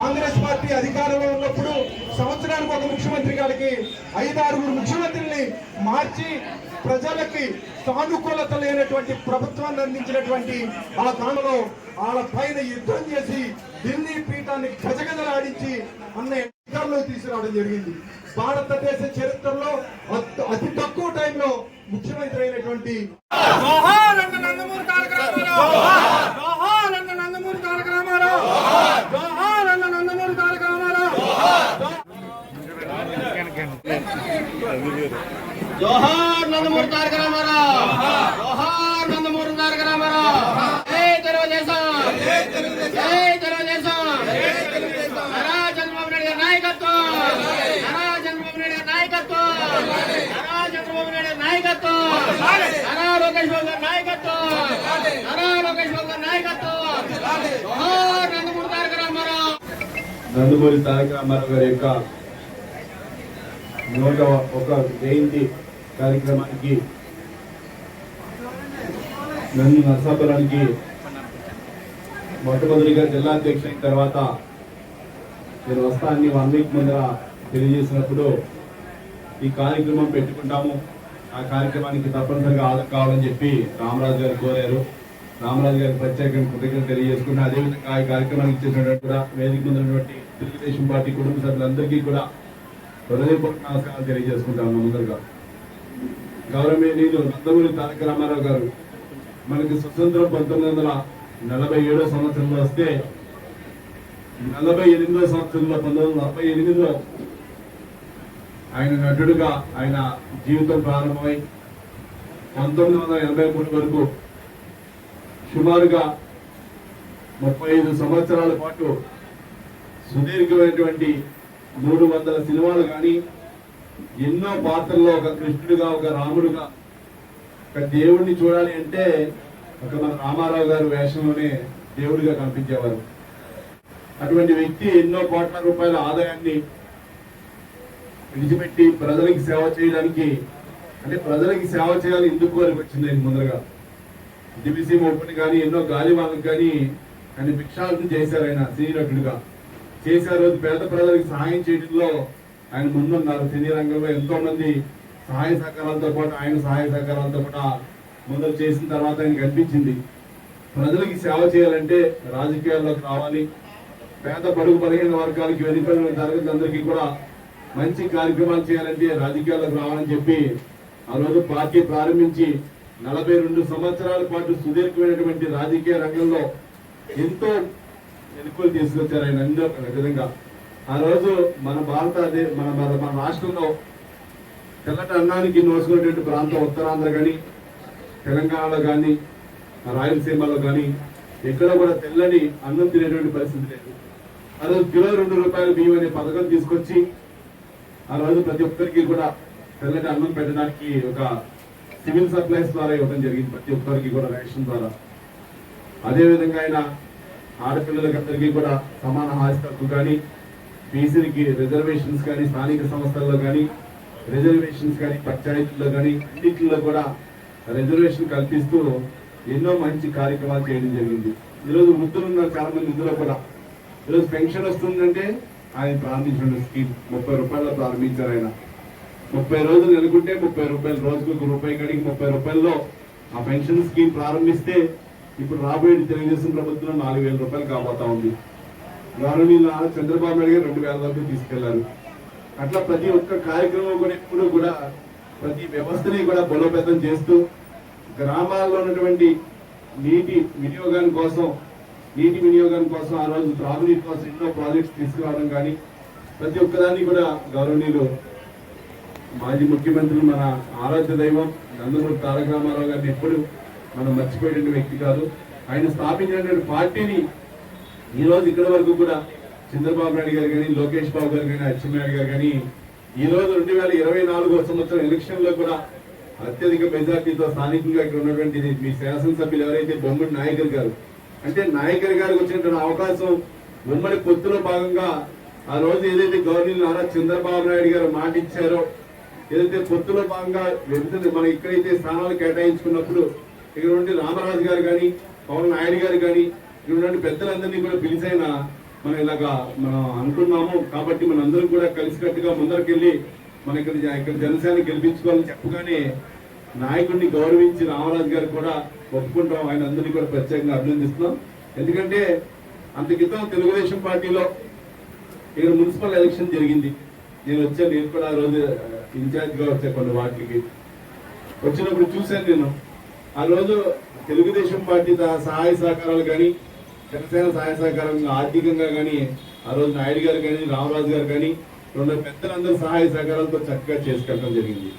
Congress party అధికారంలో ఉన్నప్పుడు సంవత్సరానికి ఒక ముఖ్యమంత్రి గారికి ఐదారుగురు ముఖ్యమంత్రిని మార్చి ప్రజలకి సానుకూలత లేనటువంటి ప్రభుత్వాన్ని అందించినటువంటి ఆ కాలంలో వాళ్ళ పైన యుద్ధం చేసి ఢిల్లీ పీఠాన్ని గజగజలాడించి అన్న అధికారంలో తీసుకురావడం జరిగింది. భారతదేశ చరిత్రలో అతి తక్కువ టైంలో ముఖ్యమంత్రి అయినటువంటి జోహార్ అన్న నందమూరి తారక రామారావు జోహార్ అన్న నందమూరి తారక రామారావు జోహార్ అన్న నందమూరి తారక రామారావు జోహార్ నందమూరి తారక రామారావు. జోహార్. నందమూరి తారక రామారావు. జై తెలుగుదేశం. జై తెలుగుదేశం. నారా చంద్రబాబు నాయుడు గారి నాయకత్వం. నారా చంద్రబాబు నాయుడు గారి నాయకత్వం. నారా చంద్రబాబు నాయుడు గారి నాయకత్వం. నారా లోకేష్ బాబు గారి నాయకత్వం. నారా లోకేష్ బాబు గారి నాయకత్వం. జోహార్ నందమూరి తారక రామారావు. నందమూరి తారక రామారావు గారి యొక్క నూట ఒక జయంతి కార్యక్రమానికి నన్ను నర్సాపురానికి మొట్టమొదటిగా జిల్లా అధ్యక్ష అయిన తర్వాత నేను వస్తానని వన్ వీక్ ముందర తెలియజేసినప్పుడు ఈ కార్యక్రమం పెట్టుకుంటాము. ఆ కార్యక్రమానికి తప్పనిసరిగా హాజరు కావాలని చెప్పి రామరాజు గారు కోరారు. రామరాజు గారికి ప్రత్యేకంగా కృతజ్ఞతలు తెలియజేసుకుని అదేవిధంగా ఈ కార్యక్రమానికి ఇచ్చేసినటువంటి కూడా వేదిక ముందున్నటువంటి తెలుగుదేశం పార్టీ కుటుంబ సభ్యులందరికీ కూడా హృదయపూర్వక నమస్కారాలు తెలియజేసుకుంటాము ముందరగా. గౌరవనీయులు నందమూరి తారక రామారావు గారు మనకి స్వతంత్రం పంతొమ్మిది వందల నలభై ఏడో సంవత్సరంలో వస్తే నలభై ఎనిమిదో సంవత్సరంలో పంతొమ్మిది వందల నలభై ఎనిమిదిలో ఆయన నటుడుగా ఆయన జీవితం ప్రారంభమై పంతొమ్మిది వందల ఎనభై మూడు వరకు సుమారుగా ముప్పై ఐదు సంవత్సరాల పాటు సుదీర్ఘమైనటువంటి మూడు వందల సినిమాలు కానీ ఎన్నో పాత్రల్లో ఒక కృష్ణుడిగా ఒక రాముడుగా ఒక దేవుడిని చూడాలి అంటే ఒక మన రామారావు గారు వేషంలోనే దేవుడిగా కనిపించేవారు. అటువంటి వ్యక్తి ఎన్నో కోట్ల రూపాయల ఆదాయాన్ని విడిచిపెట్టి ప్రజలకి సేవ చేయడానికి అంటే ప్రజలకి సేవ చేయాలి ఎందుకు కోరిక వచ్చింది ఆయన ముందరగా. డిబిసి ఓపెన్ కానీ ఎన్నో గాలి వాళ్ళకి కానీ ఆయన భిక్షాటన చేశారు ఆయన సీనియర్ నటుడుగా. చేశారు పేద ప్రజలకు సహాయం చేయడంలో ఆయన ముందున్నారు సినీ రంగంలో ఎంతో మంది సహాయ సహకారాలతో పాటు ఆయన సహాయ సహకారాలతో పాటు మొదలు చేసిన తర్వాత ఆయన అనిపించింది. ప్రజలకి సేవ చేయాలంటే రాజకీయాల్లోకి రావాలి. పేద పడుగు బలహీన వర్గాలకి వెనుకబడిన తరగతులందరికీ కూడా మంచి కార్యక్రమాలు చేయాలంటే రాజకీయాల్లోకి రావాలని చెప్పి ఆ రోజు పార్టీ ప్రారంభించి నలభై రెండు సంవత్సరాల పాటు సుదీర్ఘమైనటువంటి రాజకీయ రంగంలో ఎంతో వెనుకలు తీసుకొచ్చారు ఆయన అన్ని విధంగా ఆ రోజు మన భారత మన మన మన రాష్ట్రంలో తెల్లటి అన్నానికి నోసుకునేటువంటి ప్రాంతం ఉత్తరాంధ్ర కానీ తెలంగాణలో కానీ రాయలసీమలో కానీ ఎక్కడ కూడా తెల్లని అన్నం తినేటువంటి పరిస్థితి లేదు. ఆ రోజు కిలో రెండు రూపాయల బియ్యం అనే పథకం తీసుకొచ్చి ఆ రోజు ప్రతి ఒక్కరికి కూడా తెల్లటి అన్నం పెట్టడానికి ఒక సివిల్ సప్లైస్ ద్వారా ఇవ్వడం జరిగింది ప్రతి ఒక్కరికి కూడా రేషన్ ద్వారా. అదేవిధంగా ఆయన ఆడపిల్లలకి అందరికీ కూడా సమాన హాస్టల్కు కానీ బీసీలకి రిజర్వేషన్స్ కానీ స్థానిక సంస్థల్లో కానీ రిజర్వేషన్స్ కానీ పంచాయతీల్లో కానీ అన్నింటిలో కూడా రిజర్వేషన్ కల్పిస్తూ ఎన్నో మంచి కార్యక్రమాలు చేయడం జరిగింది. ఈరోజు వృద్ధులు చాలా మంది ఇందులో కూడా ఈరోజు పెన్షన్ వస్తుందంటే ఆయన ప్రారంభించిన స్కీమ్. ముప్పై రూపాయలు ప్రారంభించారు ఆయన. ముప్పై రోజులు నెలకుంటే ముప్పై రూపాయలు రోజుకు ఒక రూపాయి కడిగి ముప్పై రూపాయల్లో ఆ పెన్షన్ స్కీమ్ ప్రారంభిస్తే ఇప్పుడు రాబోయే తెలుగుదేశం ప్రభుత్వం నాలుగు వేల రూపాయలు కాబోతా ఉంది. గవర్నమెంట్ నారా చంద్రబాబు నాయుడు గారు రెండు వేల వరకు తీసుకెళ్ళారు. అట్లా ప్రతి ఒక్క కార్యక్రమం కూడా ఎప్పుడు కూడా ప్రతి వ్యవస్థని కూడా బలోపేతం చేస్తూ గ్రామాల్లో ఉన్నటువంటి నీటి వినియోగాని కోసం నీటి వినియోగం కోసం ఆ రోజు త్రాగునీటి కోసం ఎన్నో ప్రాజెక్ట్స్ తీసుకురావడం కానీ ప్రతి ఒక్కదాన్ని కూడా గౌరవనీయులు మాజీ ముఖ్యమంత్రి మన ఆరాధ్య దైవం నందమూరి తారక రామారావు గారిని ఎప్పుడు మనం మర్చిపోయేటువంటి వ్యక్తి కాదు. ఆయన స్థాపించినటువంటి పార్టీని ఈ రోజు ఇక్కడ వరకు కూడా చంద్రబాబు నాయుడు గారు కానీ లోకేష్ బాబు గారు కానీ అచ్చెన్నాయుడు గారు కానీ ఈ రోజు రెండు వేల ఇరవై నాలుగో సంవత్సరం ఎలక్షన్లో కూడా అత్యధిక మెజార్టీతో స్థానికంగా ఇక్కడ ఉన్నటువంటి మీ శాసనసభ్యులు ఎవరైతే బొమ్మడి నాయకర్ గారు అంటే నాయకర్ గారికి వచ్చినటువంటి అవకాశం ఉమ్మడి పొత్తులో భాగంగా ఆ రోజు ఏదైతే గవర్నర్ నారా చంద్రబాబు నాయుడు గారు మాట ఇచ్చారో ఏదైతే పొత్తులో భాగంగా వెళ్తుంది మనం ఇక్కడైతే స్థానాలు కేటాయించుకున్నప్పుడు ఇక్కడ ఉంటే రామరాజు గారు కానీ పవన్ నాయుడు గారు కానీ ఇటువంటి పెద్దలందరినీ కూడా పిలిచైనా మనం ఇలాగా మనం అనుకున్నాము కాబట్టి మన అందరం కూడా కలిసికట్టుగా ముందరకెళ్ళి మన ఇక్కడ ఇక్కడ జనసేన గెలిపించుకోవాలని చెప్పగానే నాయకుడిని గౌరవించి రామరాజు గారు కూడా ఒప్పుకుంటాం. ఆయన అందరినీ కూడా ప్రత్యేకంగా అభినందిస్తున్నాం. ఎందుకంటే అంత క్రితం తెలుగుదేశం పార్టీలో ఇక్కడ మున్సిపల్ ఎలక్షన్ జరిగింది. నేను వచ్చాను నేను కూడా ఆ రోజు ఇన్ఛార్జ్గా వచ్చా కొన్ని వాటికి వచ్చినప్పుడు చూశాను నేను. ఆ రోజు తెలుగుదేశం పార్టీ సహాయ సహకారాలు కానీ జనసేన సహాయ సహకారంగా ఆర్థికంగా కానీ ఆ రోజు నాయుడు గారు కానీ రామరాజు గారు కానీ రెండు పెద్దలందరూ సహాయ సహకారాలతో చక్కగా చేసుకెళ్ళడం జరిగింది.